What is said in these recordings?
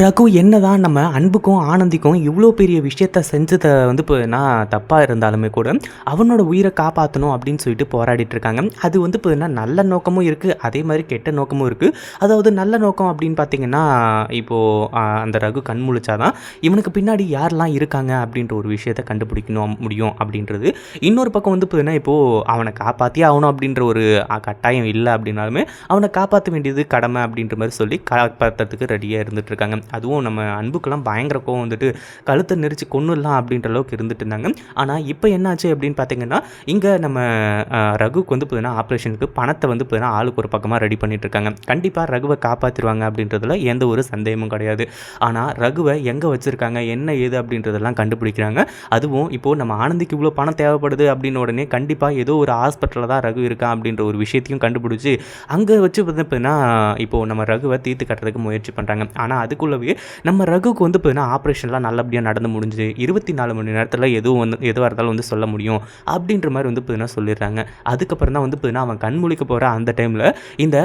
ரகு என்னதான் நம்ம அன்புக்கும் ஆனந்திக்கும் இவ்வளோ பெரிய விஷயத்த செஞ்சதை வந்து இப்போ நான் தப்பாக இருந்தாலுமே கூட அவனோட உயிரை காப்பாற்றணும் அப்படின்னு சொல்லிட்டு போராடிட்டு இருக்காங்க. அது வந்து இப்போ என்ன நல்ல நோக்கமும் இருக்குது அதே மாதிரி கெட்ட நோக்கமும் இருக்குது அதாவது நல்ல நோக்கம் அப்படின்னு பார்த்தீங்கன்னா இப்போது அந்த ரகு கண் முழிச்சாதான் இவனுக்கு பின்னாடி யாரெல்லாம் இருக்காங்க அப்படின்ற ஒரு விஷயத்த கண்டுபிடிக்கணும் முடியும் அப்படின்றது. இன்னொரு பக்கம் வந்து இப்போ என்ன இப்போது அவனை காப்பாற்றியே ஆகணும் அப்படின்ற ஒரு கட்டாயம் இல்லை அப்படின்னாலுமே அவனை காப்பாற்ற வேண்டியது கடமை அப்படின்ற மாதிரி சொல்லி காப்பாற்றுறதுக்கு ரெடியாக இருந்துகிட்ருக்காங்க அதுவும் நம்ம அன்புக்கெல்லாம் பயங்கர கோவம் வந்துட்டு கழுத்தை நெரிச்சு கொன்னுடலாம் அப்படின்ற அளவுக்கு இருந்துட்டு இருந்தாங்க. ஆனால் இப்போ என்னாச்சு அப்படின்னு பார்த்தீங்கன்னா இங்கே நம்ம ரகுக்கு வந்து பார்த்தீங்கன்னா ஆப்ரேஷனுக்கு பணத்தை வந்து பார்த்தீங்கன்னா ஆளுக்கு ஒரு பக்கமாக ரெடி பண்ணிட்டு இருக்காங்க கண்டிப்பாக ரகுவை காப்பாற்றிடுவாங்க அப்படின்றதுல எந்த ஒரு சந்தேகமும் கிடையாது. ஆனால் ரகுவை எங்கே வச்சுருக்காங்க? என்ன ஏது அப்படின்றதெல்லாம் கண்டுபிடிக்கிறாங்க. அதுவும் இப்போது நம்ம ஆனந்திக்கு இவ்வளோ பணம் தேவைப்படுது அப்படின்னு உடனே கண்டிப்பாக ஏதோ ஒரு ஹாஸ்பிட்டலில் தான் ரகு இருக்கா அப்படின்ற ஒரு விஷயத்தையும் கண்டுபிடிச்சி அங்கே வச்சு பார்த்தீங்கன்னா இப்போது நம்ம ரகுவை தீர்த்து கட்டுறதுக்கு முயற்சி பண்ணுறாங்க ஆனால் அதுக்கு அதுக்குள்ளவே நம்ம ரகுக்கு வந்து பார்த்தீங்கன்னா ஆப்ரேஷன்லாம் நல்லபடியாக நடந்து முடிஞ்சுது இருபத்தி நாலு மணி நேரத்தில் எதுவும் வந்து எதுவாக இருந்தாலும் வந்து சொல்ல முடியும் அப்படின்ற மாதிரி வந்து பார்த்தீங்கன்னா சொல்லிடுறாங்க. அதுக்கப்புறம் தான் வந்து பார்த்தீங்கன்னா அவன் கண் முழிக்க போகிற அந்த டைமில் இந்த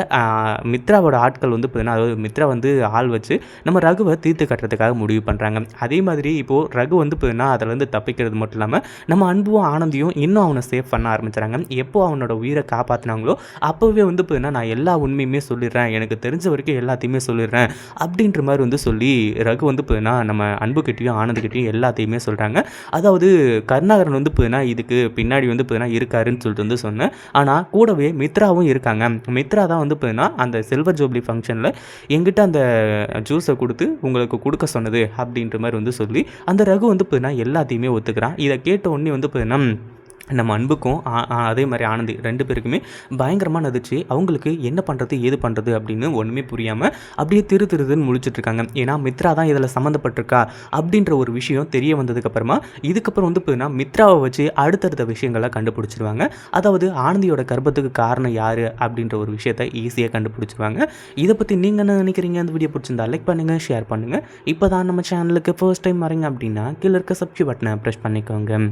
மித்ராவோட ஆட்கள் வந்து பார்த்தீங்கன்னா அதாவது மித்ரா வந்து ஆள் வச்சு நம்ம ரகுவை தீர்த்து கட்டுறதுக்காக முடிவு பண்ணுறாங்க அதே மாதிரி இப்போது ரகு வந்து பார்த்தீங்கன்னா அதிலேருந்து தப்பிக்கிறது மட்டும் இல்லாமல் நம்ம அன்பும் ஆனந்தியும் இன்னும் அவனை சேவ் பண்ண ஆரம்பிச்சுறாங்க. எப்போ அவனோட உயிரை காப்பாற்றினாங்களோ அப்போவே வந்து பார்த்தீங்கன்னா நான் எல்லா உண்மையுமே சொல்லிடுறேன். எனக்கு தெரிஞ்ச வரைக்கும் எல்லாத்தையுமே சொல்லிடுறேன் அப்படின்ற மாதிரி வந்து வந்து சொல்லி ரகு வந்து பார்த்தீங்கன்னா நம்ம அன்புக்கிட்டேயும் ஆனந்துக்கிட்டையும் எல்லாத்தையுமே சொல்கிறாங்க அதாவது கருணாகரன் வந்து பார்த்தீங்கன்னா இதுக்கு பின்னாடி வந்து பார்த்தீங்கன்னா இருக்காருன்னு சொல்லிட்டு வந்து சொன்னேன். ஆனால் கூடவே மித்ராவும் இருக்காங்க. மித்ரா தான் வந்து பார்த்தீங்கன்னா அந்த சில்வர் ஜூப்ளி ஃபங்க்ஷனில் எங்கிட்ட அந்த ஜூஸை கொடுத்து உங்களுக்கு கொடுக்க சொன்னது அப்படின்ற மாதிரி வந்து சொல்லி அந்த ரகு வந்து பார்த்தீங்கன்னா எல்லாத்தையுமே ஒத்துக்கிறான். இதை கேட்ட உடனே வந்து பார்த்தீங்கன்னா நம்ம அன்புக்கும் அதே மாதிரி ஆனந்தி ரெண்டு பேருக்குமே பயங்கரமாக நதிச்சு அவங்களுக்கு என்ன பண்ணுறது ஏது பண்ணுறது அப்படின்னு ஒன்றுமே புரியாமல் அப்படியே திரு திருதுன்னு முழிச்சிட்ருக்காங்க ஏன்னா மித்ரா தான் இதில் சம்மந்தப்பட்டிருக்கா அப்படின்ற ஒரு விஷயம் தெரிய வந்ததுக்கப்புறமா இதுக்கப்புறம் வந்து பார்த்தீங்கன்னா மித்ராவை வச்சு அடுத்தடுத்த விஷயங்களை கண்டுபிடிச்சிருவாங்க. அதாவது ஆனந்தியோட கர்ப்பத்துக்கு காரணம் யார் அப்படின்ற ஒரு விஷயத்தை ஈஸியாக கண்டுபிடிச்சிருவாங்க. இதை பற்றி நீங்கள் என்ன நினைக்கிறீங்க? அந்த வீடியோ பிடிச்சிருந்தா லைக் பண்ணுங்கள் ஷேர் பண்ணுங்கள் இப்போ தான் நம்ம சேனலுக்கு ஃபர்ஸ்ட் டைம் வரீங்க அப்படின்னா கீழே இருக்க சப்ஸ்கிரைப் பட்டனை ப்ரெஸ் பண்ணிக்கோங்க.